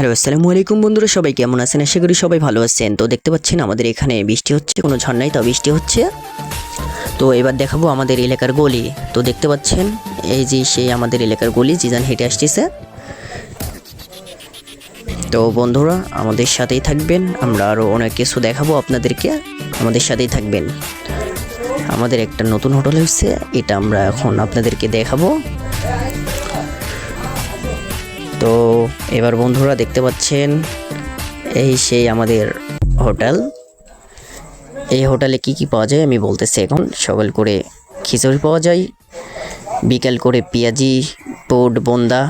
Hello, আসসালামু আলাইকুম বন্ধুরা, সবাই কেমন আছেন? আশা করি সবাই ভালো আছেন। তো দেখতে পাচ্ছেন, আমাদের এখানে বৃষ্টি হচ্ছে, কোনো ঝর্ণায় তো বৃষ্টি হচ্ছে। তো এবার দেখাবো আমাদের এলাকার গলি। তো দেখতে পাচ্ছেন, এই যে সেই আমাদের এলাকার গলি, জিজান হেঁটে আসতেছে। তো বন্ধুরা, আমাদের সাথেই থাকবেন, আমরা আরও অনেক কিছু দেখাবো আপনাদেরকে। আমাদের সাথেই থাকবেন। আমাদের একটা নতুন হোটেল হচ্ছে, এটা আমরা এখন আপনাদেরকে দেখাবো। এবার বন্ধুরা দেখতে পাচ্ছেন, এই সেই আমাদের হোটেল। এই হোটেলে কি কি পাওয়া যায় আমি বলতেছি এখন। সকাল করে খিচুড়ি পাওয়া যায়, বিকাল করে পেঁয়াজি পোড বন্দা,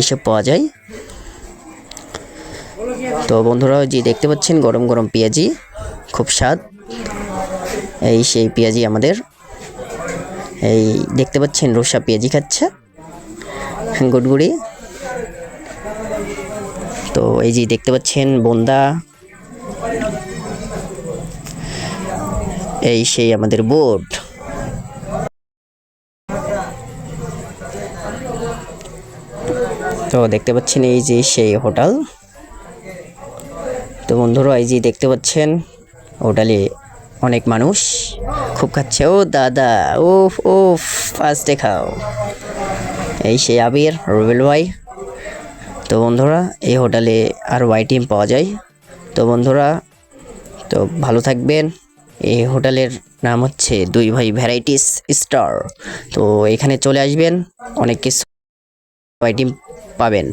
এসব পাওয়া যায়। তো বন্ধুরা যে দেখতে পাচ্ছেন গরম গরম পেঁয়াজি, খুব স্বাদ। এই সেই পেঁয়াজি আমাদের। এই দেখতে পাচ্ছেন রোসা পেঁয়াজি খাচ্ছে, গুড়গুড়ি। তো এই যে দেখতে পাচ্ছেন বন্দা। এই সেই আমাদের বোর্ড তো দেখতে পাচ্ছেন এই যে সেই হোটেল। তো বন্ধুরা, এই যে দেখতে পাচ্ছেন, হোটেলে অনেক মানুষ। খুব খাচ্ছে। ও দাদা ও ও ফার্স্টে খাও এই সেই আবির, রুবেল ভাই। তো বন্ধুরা, এই হোটেলে আরও আইটেম পাওয়া যায়। তো বন্ধুরা, তো ভালো থাকবেন। এই হোটেলের নাম হচ্ছে দুই ভাই ভ্যারাইটিস স্টার তো এখানে চলে আসবেন, অনেক কিছু আইটেম পাবেন।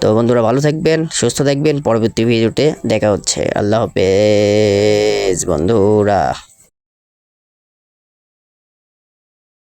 তো বন্ধুরা, ভালো থাকবেন, সুস্থ থাকবেন। পরবর্তী ভিডিওতে দেখা হচ্ছে। আল্লাহ হাফেজ বন্ধুরা।